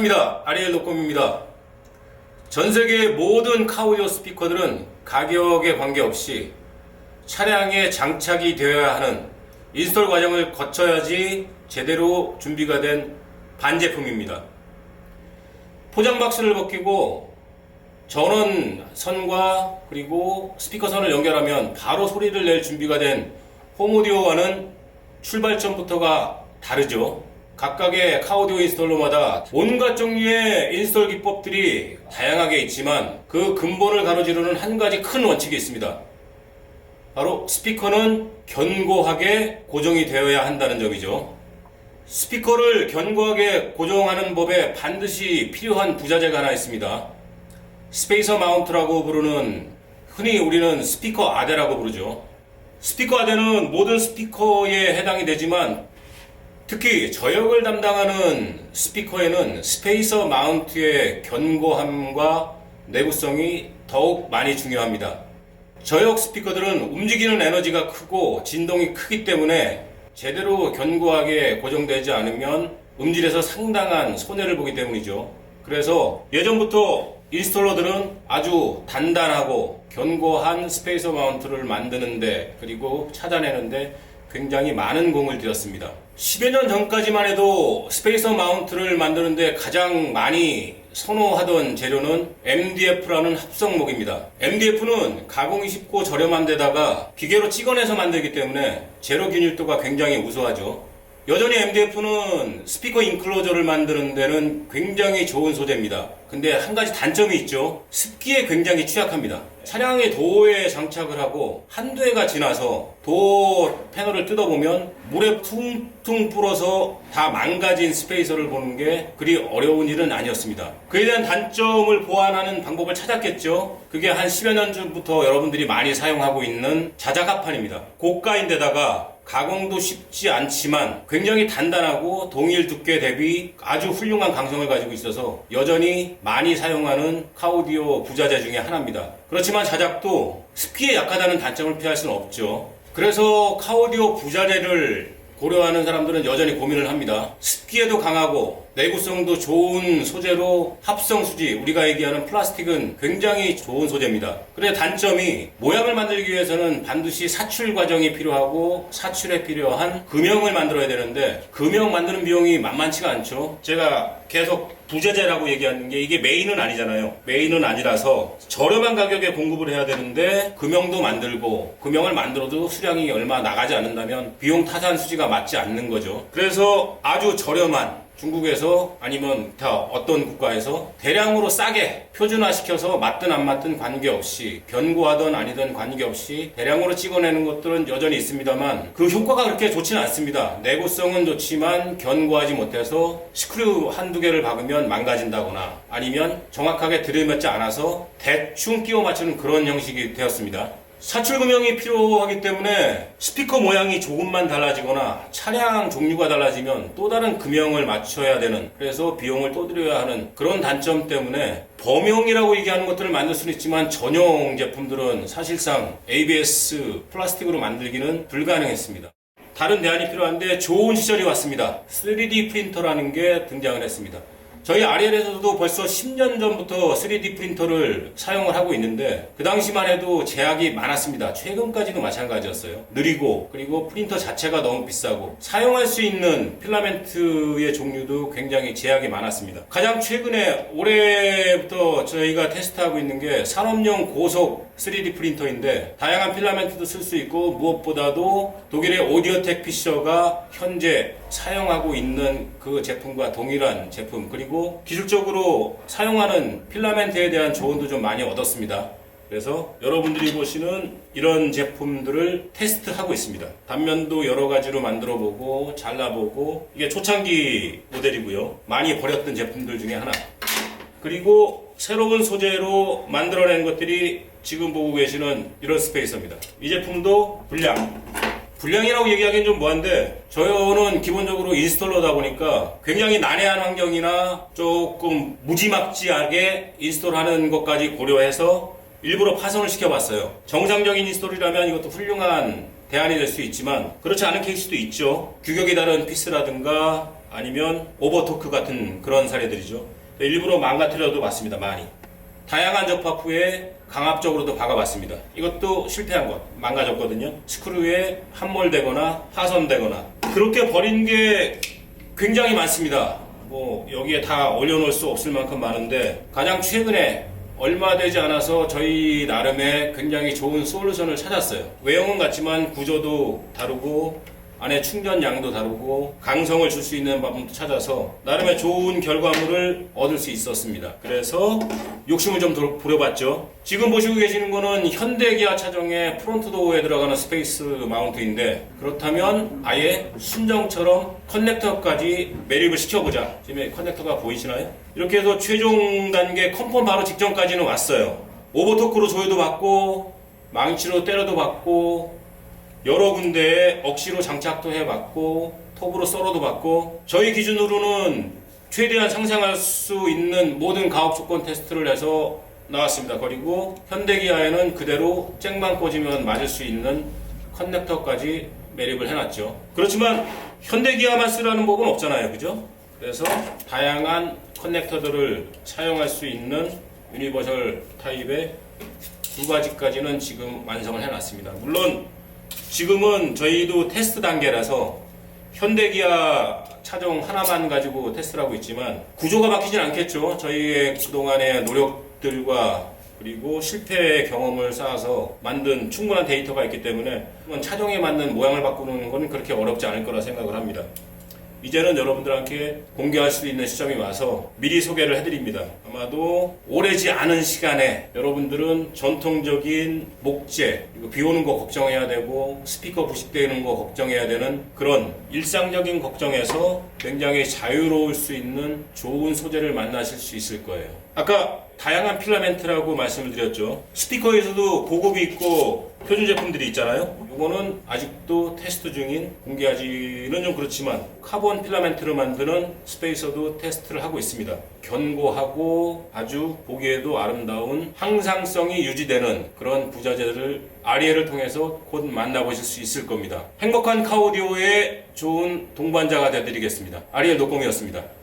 반갑습니다. 아리엘 노콤입니다. 전 세계 모든 카오디오 스피커들은 가격에 관계없이 차량에 장착이 되어야 하는 인스톨 과정을 거쳐야지 제대로 준비가 된 반제품입니다. 포장 박스를 벗기고 전원 선과 그리고 스피커 선을 연결하면 바로 소리를 낼 준비가 된 홈오디오와는 출발점부터가 다르죠. 각각의 카오디오 인스톨러마다 온갖 종류의 인스톨 기법들이 다양하게 있지만 그 근본을 가로지르는 한 가지 큰 원칙이 있습니다. 바로 스피커는 견고하게 고정이 되어야 한다는 점이죠. 스피커를 견고하게 고정하는 법에 반드시 필요한 부자재가 하나 있습니다. 스페이서 마운트라고 부르는 흔히 우리는 스피커 아대라고 부르죠. 스피커 아대는 모든 스피커에 해당이 되지만 특히 저역을 담당하는 스피커에는 스페이서 마운트의 견고함과 내구성이 더욱 많이 중요합니다. 저역 스피커들은 움직이는 에너지가 크고 진동이 크기 때문에 제대로 견고하게 고정되지 않으면 음질에서 상당한 손해를 보기 때문이죠. 그래서 예전부터 인스톨러들은 아주 단단하고 견고한 스페이서 마운트를 만드는데 그리고 찾아내는데 굉장히 많은 공을 들였습니다. 10여 년 전까지만 해도 스페이서 마운트를 만드는데 가장 많이 선호하던 재료는 MDF라는 합성목입니다. MDF는 가공이 쉽고 저렴한 데다가 기계로 찍어내서 만들기 때문에 제로 균일도가 굉장히 우수하죠. 여전히 MDF는 스피커 인클로저를 만드는 데는 굉장히 좋은 소재입니다. 근데 한 가지 단점이 있죠. 습기에 굉장히 취약합니다. 차량의 도어에 장착을 하고 한두 해가 지나서 도어 패널을 뜯어보면 물에 퉁퉁 불어서 다 망가진 스페이서를 보는 게 그리 어려운 일은 아니었습니다. 그에 대한 단점을 보완하는 방법을 찾았겠죠. 그게 한 10여 년 전부터 여러분들이 많이 사용하고 있는 자작합판입니다. 고가인데다가 가공도 쉽지 않지만 굉장히 단단하고 동일 두께 대비 아주 훌륭한 강성을 가지고 있어서 여전히 많이 사용하는 카오디오 부자재 중에 하나입니다. 그렇지만 자작도 습기에 약하다는 단점을 피할 수는 없죠. 그래서 카오디오 부자재를 고려하는 사람들은 여전히 고민을 합니다. 습기에도 강하고 내구성도 좋은 소재로 합성 수지, 우리가 얘기하는 플라스틱은 굉장히 좋은 소재입니다. 그런데 단점이 모양을 만들기 위해서는 반드시 사출 과정이 필요하고 사출에 필요한 금형을 만들어야 되는데 금형 만드는 비용이 만만치가 않죠. 제가 계속 부재재라고 얘기하는 게 이게 메인은 아니잖아요. 메인은 아니라서 저렴한 가격에 공급을 해야 되는데 금형도 만들고 금형을 만들어도 수량이 얼마 나가지 않는다면 비용 타산 수지가 맞지 않는 거죠. 그래서 아주 저렴한 중국에서 아니면 다 어떤 국가에서 대량으로 싸게 표준화시켜서 맞든 안 맞든 관계없이 견고하든 아니든 관계없이 대량으로 찍어내는 것들은 여전히 있습니다만 그 효과가 그렇게 좋지는 않습니다. 내구성은 좋지만 견고하지 못해서 스크류 한두 개를 박으면 망가진다거나 아니면 정확하게 들이맞지 않아서 대충 끼워 맞추는 그런 형식이 되었습니다. 사출 금형이 필요하기 때문에 스피커 모양이 조금만 달라지거나 차량 종류가 달라지면 또 다른 금형을 맞춰야 되는 그래서 비용을 또 들여야 하는 그런 단점 때문에 범용이라고 얘기하는 것들을 만들 수는 있지만 전용 제품들은 사실상 ABS 플라스틱으로 만들기는 불가능했습니다. 다른 대안이 필요한데 좋은 시절이 왔습니다. 3D 프린터라는 게 등장을 했습니다. 저희 아리엘에서도 벌써 10년 전부터 3D 프린터를 사용을 하고 있는데 그 당시만 해도 제약이 많았습니다. 최근까지도 마찬가지였어요. 느리고 그리고 프린터 자체가 너무 비싸고 사용할 수 있는 필라멘트의 종류도 굉장히 제약이 많았습니다. 가장 최근에 올해부터 저희가 테스트하고 있는 게 산업용 고속 3D 프린터인데 다양한 필라멘트도 쓸 수 있고 무엇보다도 독일의 오디오텍 피셔가 현재 사용하고 있는 그 제품과 동일한 제품 그리고 기술적으로 사용하는 필라멘트에 대한 조언도 좀 많이 얻었습니다. 그래서 여러분들이 보시는 이런 제품들을 테스트하고 있습니다. 단면도 여러 가지로 만들어 보고 잘라보고 이게 초창기 모델이고요. 많이 버렸던 제품들 중에 하나. 그리고 새로운 소재로 만들어낸 것들이 지금 보고 계시는 이런 스페이서입니다. 이 제품도 불량. 불량이라고 얘기하기는 좀 뭐한데 저는 기본적으로 인스톨러다 보니까 굉장히 난해한 환경이나 조금 무지막지하게 인스톨하는 것까지 고려해서 일부러 파손을 시켜봤어요. 정상적인 인스톨이라면 이것도 훌륭한 대안이 될 수 있지만 그렇지 않은 케이스도 있죠. 규격이 다른 피스라든가 아니면 오버토크 같은 그런 사례들이죠. 일부러 망가뜨려도 봤습니다. 많이. 다양한 접합 후에 강압적으로도 박아봤습니다. 이것도 실패한 것, 망가졌거든요. 스크류에 함몰되거나 파손되거나 그렇게 버린 게 굉장히 많습니다. 뭐 여기에 다 올려놓을 수 없을 만큼 많은데 가장 최근에 얼마 되지 않아서 저희 나름의 굉장히 좋은 솔루션을 찾았어요. 외형은 같지만 구조도 다르고 안에 충전량도 다르고 강성을 줄 수 있는 방법도 찾아서 나름의 좋은 결과물을 얻을 수 있었습니다. 그래서 욕심을 좀 도- 부려봤죠. 지금 보시고 계시는 거는 현대 기아 차종의 프론트 도어에 들어가는 스페이스 마운트인데 그렇다면 아예 순정처럼 커넥터까지 매립을 시켜보자. 지금 커넥터가 보이시나요? 이렇게 해서 최종 단계 컨펌 바로 직전까지는 왔어요. 오버토크로 조여도 받고 망치로 때려도 받고 여러 군데에 억지로 장착도 해봤고 톱으로 썰어도 봤고 저희 기준으로는 최대한 상생할 수 있는 모든 가업 조건 테스트를 해서 나왔습니다. 그리고 현대기아에는 그대로 잭만 꽂으면 맞을 수 있는 커넥터까지 매립을 해놨죠. 그렇지만 현대기아만 쓰라는 법은 없잖아요. 그죠? 그래서 다양한 커넥터들을 사용할 수 있는 유니버설 타입의 두 가지까지는 지금 완성을 해놨습니다. 물론 지금은 저희도 테스트 단계라서 현대기아 차종 하나만 가지고 테스트를 하고 있지만 구조가 바뀌진 않겠죠. 저희의 그동안의 노력들과 그리고 실패 경험을 쌓아서 만든 충분한 데이터가 있기 때문에 차종에 맞는 모양을 바꾸는 건 그렇게 어렵지 않을 거라 생각을 합니다. 이제는 여러분들한테 공개할 수 있는 시점이 와서 미리 소개를 해드립니다. 아마도 오래지 않은 시간에 여러분들은 전통적인 목재, 그리고 비 오는 거 걱정해야 되고 스피커 부식되는 거 걱정해야 되는 그런 일상적인 걱정에서 굉장히 자유로울 수 있는 좋은 소재를 만나실 수 있을 거예요. 아까 다양한 필라멘트라고 말씀을 드렸죠. 스피커에서도 고급이 있고 표준 제품들이 있잖아요. 이거는 아직도 테스트 중인 공개하지는 좀 그렇지만 카본 필라멘트를 만드는 스페이서도 테스트를 하고 있습니다. 견고하고 아주 보기에도 아름다운 항상성이 유지되는 그런 부자재들을 아리에를 통해서 곧 만나보실 수 있을 겁니다. 행복한 카오디오의 좋은 동반자가 되드리겠습니다. 아리엘 노공이었습니다.